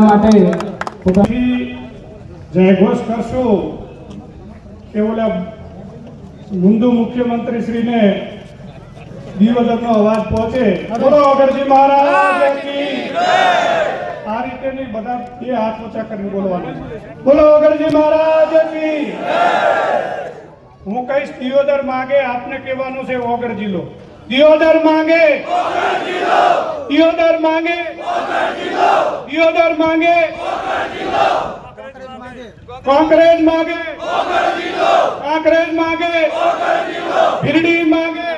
માટે જયઘોષ કરશું. કે ઓલા મુંદુ મુખ્યમંત્રી શ્રીને દિવદરનો અવાજ પહોંચે. બોલો અગરજી મહારાજ. આ રીતે નહીં બધા બે હાથ ઓછા કરીને બોલવાનું બોલો અગરજી મહારાજ હું કહીશ, દિયોદર માગે આપને કહેવાનું છે ઓગર જિલ્લો દિયોદર માંગે દિયોદર માંગે દિયોદર માંગે કોંગ્રેસ માંગે કોંગ્રેસ માંગે ભીરડી માંગે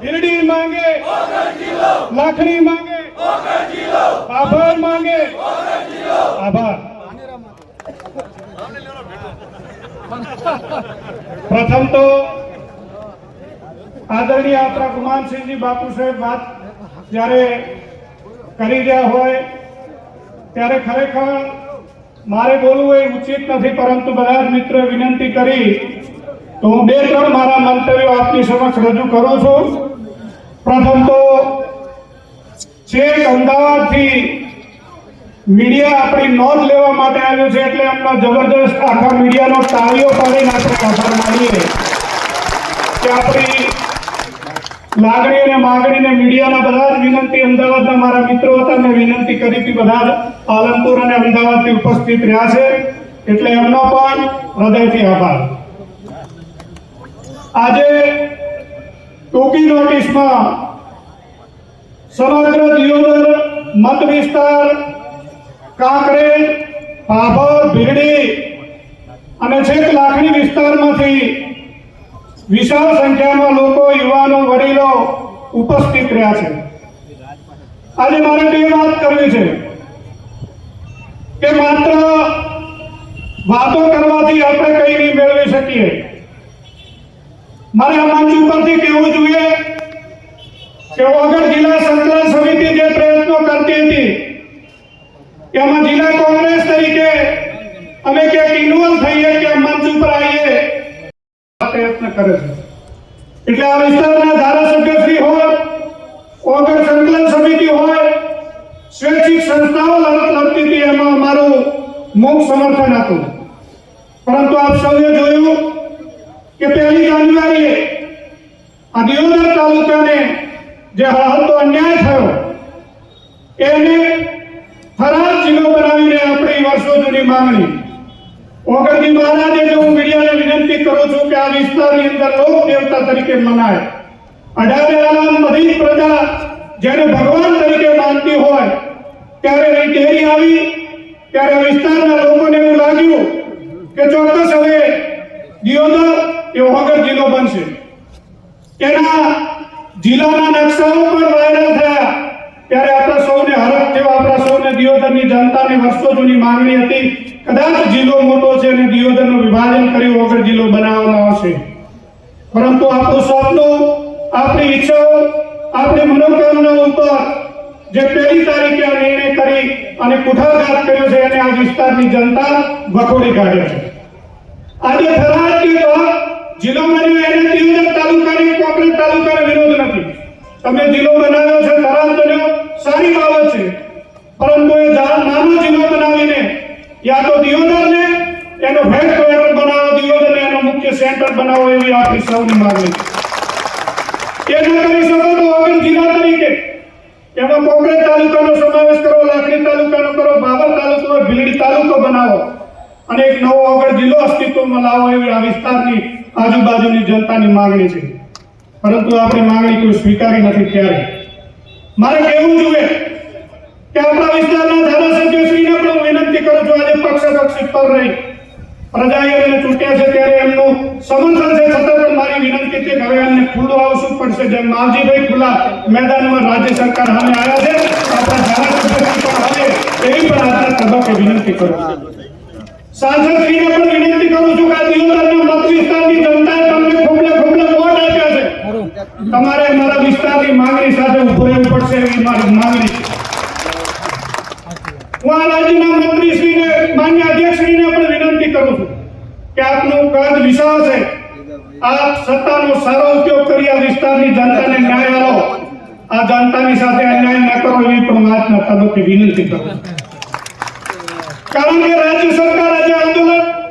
ભીરડી માંગે લાખણી માંગે આભાર માંગે આભાર પ્રથમ તો આદરણીય આપણા ગુમાનસિંહજી બાપુ સાહેબ વાત જ્યારે કરી રહ્યા હોય, ત્યારે ખરેખર મારે બોલવું એ ઉચિત નથી, પરંતુ બધા જ મિત્રોએ વિનંતી કરી, તો હું બે ત્રણ મારા મંતવ્યો આપની સમક્ષ રજૂ કરું છું. પ્રથમ તો છેક અમદાવાદથી મીડિયા આપણી નોંધ લેવા માટે આવ્યું છે, એટલે એમનો જબરદસ્ત આખા મીડિયાનો તાળીઓ પાડીને આપણે આભાર માનીએ કે આપણી લાગણી અને માગણીને મીડિયાના બધા જ વિનંતી અમદાવાદના મારા મિત્રો હતા. મેં વિનંતી કરી હતી બધા જ પાલનપુર અને અમદાવાદથી ઉપસ્થિત રહ્યા છે. એટલે એમનો પણ હૃદયથી આભાર. આજે ટૂંકી નોટિસમાં સમગ્ર દિયોદર મત વિસ્તાર, કાંકરેજ, ભાભર, ભીરડી અને છેક લાખણી વિસ્તારમાંથી વિશાળ સંખ્યામાં લોકો, યુવાનો, વડીલો ઉપસ્થિત રહ્યા છે. આજે મારે બે વાત કરવી છે કે માત્ર વાતો કરવાથી આપણે કઈ નહીં મેળવી શકીએ. મારે આ મંચ ઉપરથી કહેવું જોઈએ કે વગર જિલ્લા સંકલન સમિતિ જે પ્રયત્નો કરતી હતી કે આમાં જિલ્લા કોંગ્રેસ તરીકે અમે ક્યાંક ઇન્વોલ્વ થઈએ કે મંચ ઉપર આવીએ પ્રયત્ન કરે છે. એટલે આ વિસ્તારના ધારાસભ્ય શ્રી હોય કોંગ્રેસ સંકલન સમિતિ હોય, સ્વૈચ્છિક સંસ્થાઓ લડત લડતી હતી, એમાં અમારું મુખ સમર્થન હતું. પરંતુ આપ સૌએ જોયું કે પહેલી જાન્યુઆરીએ આ દિયોદર તાલુકાને જે હાલતો અન્યાય થયો, એને ફરાર જિલ્લો બનાવીને આપણી વર્ષો જૂની માંગણી ઓગણજી મહારાજે જો હું મીડિયાને વિનંતી કરું છું કે આ વિસ્તારની અંદર લોક દેવતા તરીકે મનાય. અઢારે આલામ બધી પ્રજા જ્યારે ભગવાન તરીકે માનતી હોય, ત્યારે એ ડેરી આવી, ત્યારે વિસ્તારના લોકોને એવું લાગ્યું કે ચોક્કસ હવે દિયોદર એ વગર જિલ્લો બનશે. એના જિલ્લાના નકશાઓ પણ વાયરલ થયા. ત્યારે આપણા સૌને હરખ થયો આપણા સૌને દિયોદરની જનતાની વર્ષો જૂની માંગણી હતી. કદાચ જિલ્લો મોટો છે અને દિયોદરનું વિભાજન કરી વગર જિલ્લો બનાવવામાં આવશે. પરંતુ આપણું સ્વપ્નો, આપણી ઈચ્છાઓ, આપણી મનોકામના ઉપર જે પહેલી તારીખે આ નિર્ણય કરી અને કુઠાઘાત કર્યો છે એને આ વિસ્તારની જનતા વખોડી કાઢે છે. આજે થરાદ કે જિલ્લો બન્યો એને દિયોદર તાલુકાની કોકરેજ તાલુકાનો વિરોધ નથી. તમે જિલ્લો બનાવ્યો છે, થરાદ બન્યો, સારી બાબત છે. પરંતુ એ નાનો જિલ્લો બનાવીને યા તો દિયોદરને એનો હેડક્વાર્ટર બનાવો, દિયોદરને એનો મુખ્ય સેન્ટર બનાવો એવી આપણી સૌની માંગણી છે. એ ન કરી શકો તો હવે જિલ્લા તરીકે એમાં કોંગ્રેસ તાલુકાનો સમાવેશ કરો, લાખણી તાલુકાનો કરો, બાબર તાલુકો ભીલડી તાલુકો બનાવો અને એક નવો આગળ જિલ્લો અસ્તિત્વમાં લાવો એવી આ વિસ્તારની આજુબાજુની જનતાની માંગણી છે. પરંતુ આપણી માંગણી કોઈ સ્વીકારી નથી ત્યારે. મારે કહેવું જોઈએ કે આપણા વિસ્તારના ધારાસભ્યશ્રીને પણ વિનંતી કરું છું, આજે પક્ષ પર રહી. પ્રજાએ એમને ચૂંટ્યા છે ત્યારે એમનું સમર્થન છે છતાં પણ મારી વિનંતી છે હવે એમને ખુલ્લું આવશું પડશે, જેમ માવજીભાઈ ખુલ્લા મેદાનમાં રાજ્ય સરકાર સામે આવ્યા છે. આપણા ધારાસભ્યશ્રી પણ આવે એવી પણ આજના તબક્કે વિનંતી કરું છું. સાંસદશ્રીને પણ વિનંતી કરું છું કે આ દિયોદરના મત વિસ્તારની જનતાએ તમને ખોબલે ખોબલે વોટ આપ્યા છે. તમારે મારા વિસ્તારની માંગણી સાથે ઊભો રહેવું પડશે એવી મારી માંગણી છે. કારણ કે રાજ્ય સરકાર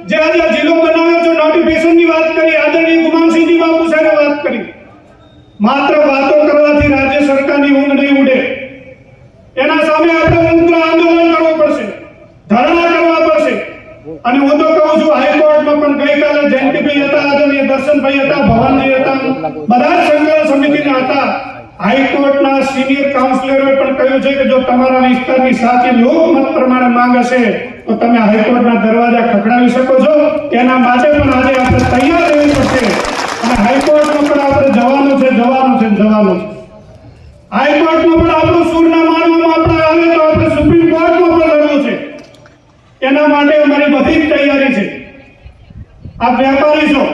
જે આજે જિલ્લો બનાવ્યો છે નોટિફિકેશનની વાત બાપુ સાહેબે વાત કરી. માત્ર વાતો કરવાથી રાજ્ય સરકારની ઊંઘ નહીં ઉડે. એના સામે આપણે ઉગ્ર આંદોલન કરવું પડશે ધરણા કરવા પડશે અને હું તો કહું છું, હાઈકોર્ટમાં પણ ગઈકાલે જયંતિભાઈ હતા, આદરણીય દર્શનભાઈ હતા, ભવાનજી હતા, બધા જ સંઘર્ષ સમિતિના હતા. હાઈકોર્ટના સિનિયર કાઉન્સિલરોએ પણ કહ્યું છે કે જો તમારા વિસ્તારની સાચી લોકમત પ્રમાણે માંગ હશે, તો તમે હાઈકોર્ટના દરવાજા ખખડાવી શકો છો. તેના માટે પણ આજે આપણે તૈયાર રહેવું પડશે. અને હાઈકોર્ટમાં પણ આપણે જવાનું છે જવાનું છે જવાનું છે. હાઈકોર્ટમાં પણ આપણું સૂર ના માનવામાં આપણે આવે તો આપણે સુપ્રીમ કોર્ટમાં પણ લડવું છે એના માટે અમારી બધી જ તૈયારી છે. આપ વેપારી છો.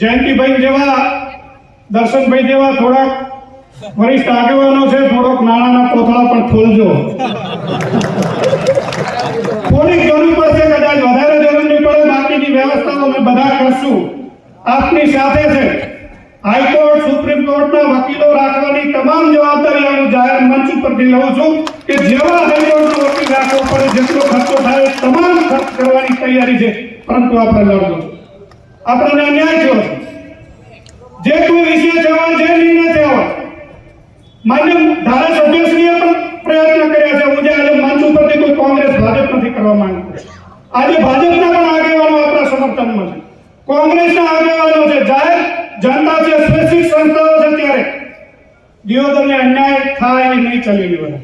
જયંતિભાઈ જેવા, દર્શનભાઈ જેવા થોડાક વરિષ્ઠ આગેવાનો છે, થોડોક નાણાંના કોથળા પણ ખોલજો. થોડીક જરૂર પડશે કદાચ વધારે જરૂર નહીં પડે, બાકીની વ્યવસ્થાઓ અમે બધા કરશું. આપની સાથે છે. હાઈકોર્ટ, સુપ્રીમ કોર્ટના વકીલો રાખવાની તમામ જવાબદારી હું જાહેર મંચ ઉપરથી લઉં છું કે જેવા હાઈકોર્ટનો વકીલ રાખવો પડે, જેટલો ખર્ચો થાય તમામ ખર્ચ કરવાની તૈયારી છે. પરંતુ આપણે લડવું આપણને અન્યાય થયો જે કોઈ વિષય થયો જે નિર્ણય થયો માન્ય ધારાસભ્યશ્રીએ પણ પ્રયત્ન કર્યા છે. હું જે આજે મંચ ઉપરથી કોઈ કોંગ્રેસ, ભાજપ નથી કરવા માંગતો. આજે ભાજપના પણ આગેવાનો આપણા સમર્થનમાં છે. કોંગ્રેસના આગેવાનો છે. જાહેર જનતા છે સ્વૈચ્છિક સંસ્થાઓ છે ત્યારે દિયોદરને અન્યાય થાય એ નહીં ચાલી લેવાય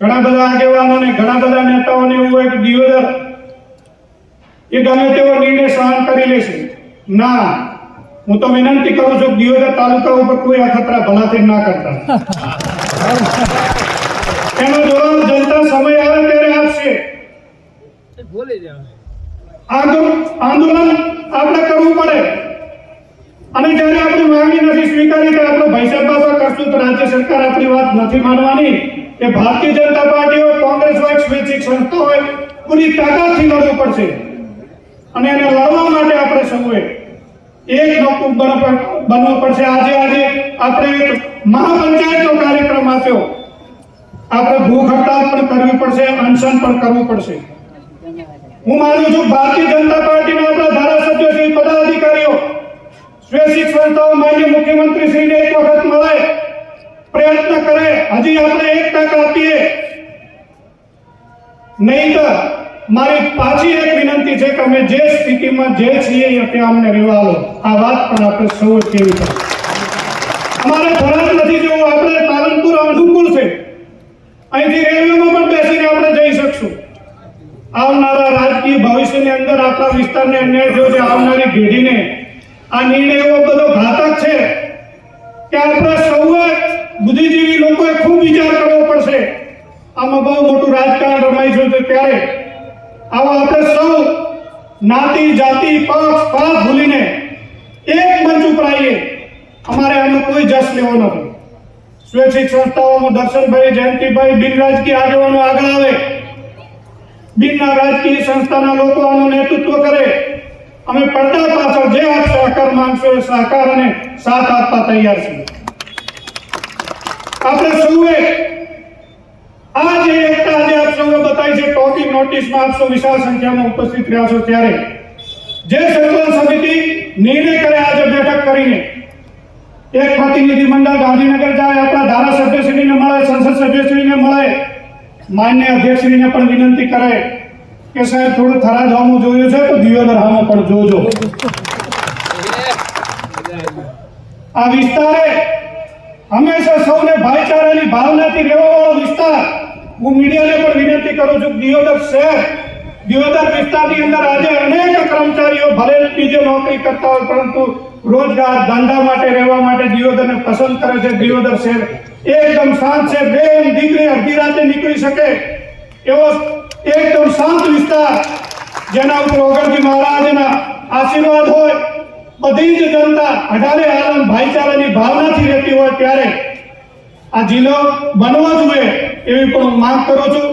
ઘણા બધા આગેવાનોને ઘણા બધા નેતાઓને એવું હોય કે દિયોદર એ ગમે તેવો નિર્ણય સહન કરી લેશે ના હું તો વિનંતી કરું છું દિયોદર તાલુકા ઉપર કોઈ અખતરા ભલાથી ના કરતા. એનો જવાબ જનતા સમય આવે ત્યારે આપશે. આંદોલન આપણે કરવું પડે. અને જ્યારે આપણી માંગણી નથી સ્વીકારી તો આપણે ભૈસા બાબા કરશું તો રાજ્ય સરકાર આપણી વાત નથી માનવાની. એ ભારતીય જનતા પાર્ટી હોય કોંગ્રેસ હોય, સ્વૈચ્છિક સંસ્થા હોય, પૂરી તાકાતથી લડવું પડશે. અને એને લડવા માટે આપણે સૌએ એક નોકું બનવું પડશે. આજે આજે આપણે મહાપંચાયતનો કાર્યક્રમ આપ્યો. આપણે ભૂખ હડતાલ પણ કરવી પડશે, અનશન પણ કરવું પડશે. હું માનું છું ભારતીય જનતા પાર્ટીના આપણા ધારાસભ્યો શ્રી પદાધિકારીઓ સ્વૈચ્છિક મુખ્યમંત્રી શ્રીને એક વખત મળે, પ્રયત્ન કરે, હજી આપણે એક તક આપીએ. નહીં તો મારી પાછી એક વિનંતી છે કે અમે જે સ્થિતિમાં જે છીએ ત્યાં અમને રહેવા દો આ વાત પણ આપણે સૌ કેવી અમારે ફરજ નથી જવું, આપણે પાલનપુર અનુકૂળ છે. અહીંથી રેલવેમાં પણ બેસીને આપણે જઈ શકશું. આવનારા રાજકીય ભવિષ્યની અંદર આપણા વિસ્તારને અન્યાય થયો આવનારી પેઢીને આ નિર્ણય એવો બધો ઘાતક છે. કે આપણે સૌએ બુદ્ધિજીવી લોકોએ ખૂબ વિચાર કરવો પડશે. આમાં બહુ મોટું રાજકારણ રમાઈ છે ત્યારે. આવો આપણે સૌ નાતી, જાતિ પક્ષ પાત ભૂલીને એક મંચ ઉપર આવીએ. અમારે આનો કોઈ જશ લેવો નથી સ્વૈચ્છિક સંસ્થાઓમાં દર્શનભાઈ જયંતિભાઈ બિન રાજકીય આગેવાનો આગળ આવે. બિનના રાજકીય સંસ્થાના લોકો આનું નેતૃત્વ કરે. અમે પડદા પાછળ જે આપ સહકાર માંગશો એ સહકાર અને સાથ આપવા તૈયાર છીએ. આપણે સૌએ આ જે એકતા આજે આપ સૌએ બતાવી છે, ટોકી નોટિસમાં આપ સૌ વિશાળ સંખ્યામાં ઉપસ્થિત રહ્યા છો ત્યારે જે સંકલન સમિતિ નિર્ણય કરે આજે બેઠક કરીને, એક પ્રતિનિધિ મંડળ ગાંધીનગર જાય, આપણા ધારાસભ્યશ્રીને મળે સંસદ સભ્યશ્રીને મળે, માન્ય અધ્યક્ષશ્રીને પણ વિનંતી કરે કે સાહેબ, થોડું થરાદ હામું જોયું છે તો દિયોદર હામું પણ જોજો. આ વિસ્તારે હંમેશા સૌને ભાઈચારાની ભાવનાથી રહેવાવાળો વિસ્તાર. હું મીડિયાને પણ વિનંતી કરું છું, દિયોદર શહેર, દિયોદર વિસ્તારની અંદર આજે અનેક કર્મચારીઓ ભલે બીજે નોકરી કરતા હોય, પરંતુ રોજગાર, ધંધા માટે રહેવા માટે દિયોદરને પસંદ કરે છે. દિયોદર શહેર એકદમ શાંત છે, બે દીકરી અડધી રાતે નીકળી શકે એવો એકદમ શાંત વિસ્તાર, જેના ઉપર ઓગણજી મહારાજના આશીર્વાદ હોય, બધી જ જનતા અઢારે આલમ ભાઈચારાની ભાવનાથી રહેતી હોય ત્યારે આ જિલ્લો બનવો જોઈએ એવી પણ હું માંગ કરું છું.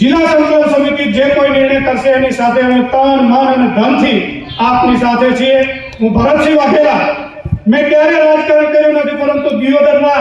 જિલ્લા સંકલન સમિતિ જે કોઈ નિર્ણય કરશે એની સાથે અમે તન, મન અને ધનથી આપની સાથે છીએ. હું ભરતસિંહ વાઘેલા, મેં ક્યારે રાજકારણ કર્યું નથી, પરંતુ દિયોદરના